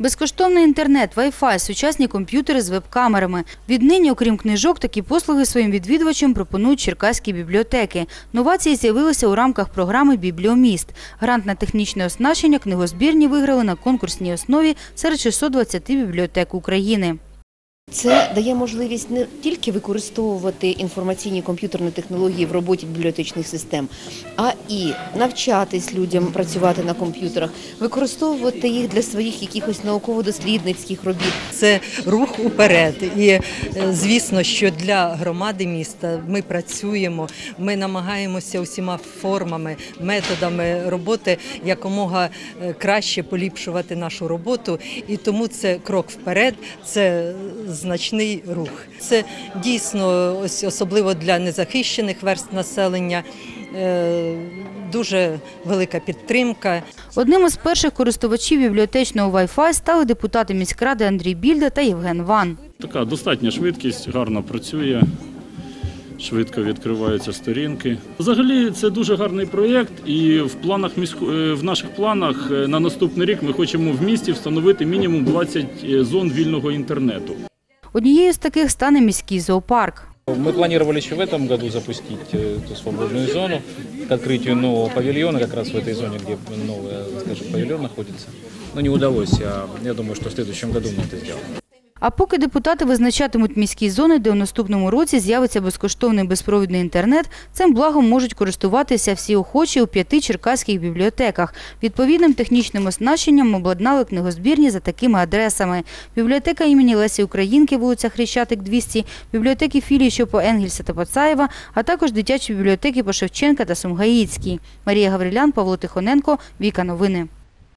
Безкоштовний інтернет, Wi-Fi, сучасні комп'ютери з веб-камерами. Віднині, окрім книжок, такі послуги своїм відвідувачам пропонують черкаські бібліотеки. Новації з'явилися у рамках програми «Бібліоміст». Грант на технічне оснащення книгозбірні виграли на конкурсній основі серед 620 бібліотек України. Це дає можливість не тільки використовувати інформаційні комп'ютерні технології в роботі бібліотечних систем, а і навчатись людям працювати на комп'ютерах, використовувати їх для своїх якихось науково-дослідницьких робіт. Це рух уперед. І е, звісно, що для громади міста ми працюємо, ми намагаємося усіма формами, методами роботи якомога е, краще поліпшувати нашу роботу. І тому це крок вперед, це значний рух. Це дійсно ось особливо для незахищених верст населення. е, Дуже велика підтримка. Одним із перших користувачів бібліотечного Wi-Fi стали депутати міськради Андрій Більда та Євген Ван. Така достатня швидкість, гарно працює, швидко відкриваються сторінки. Взагалі це дуже гарний проєкт, і в планах е, в наших планах е, на наступний рік ми хочемо в місті встановити мінімум 20 зон вільного інтернету. Однією з таких стане міський зоопарк. Мы планировали еще в этом году запустить э, эту свободную зону к открытию нового павильона, как раз в этой зоне, где новый, скажем, павильон находится. Но не удалось. А я думаю, что в следующем году мы это сделаем. А поки депутати визначатимуть міські зони, де у наступному році з'явиться безкоштовний безпровідний інтернет, цим благом можуть користуватися всі охочі у п'яти черкаських бібліотеках. Відповідним технічним оснащенням обладнали книгозбірні за такими адресами. Бібліотека імені Лесі Українки, вулиця Хрещатик, 200, бібліотеки філії, що по Енгельса та Пацаєва, а також дитячі бібліотеки по Шевченка та Сумгаїцькій. Марія Гаврилян, Павло Тихоненко, Віка Новини.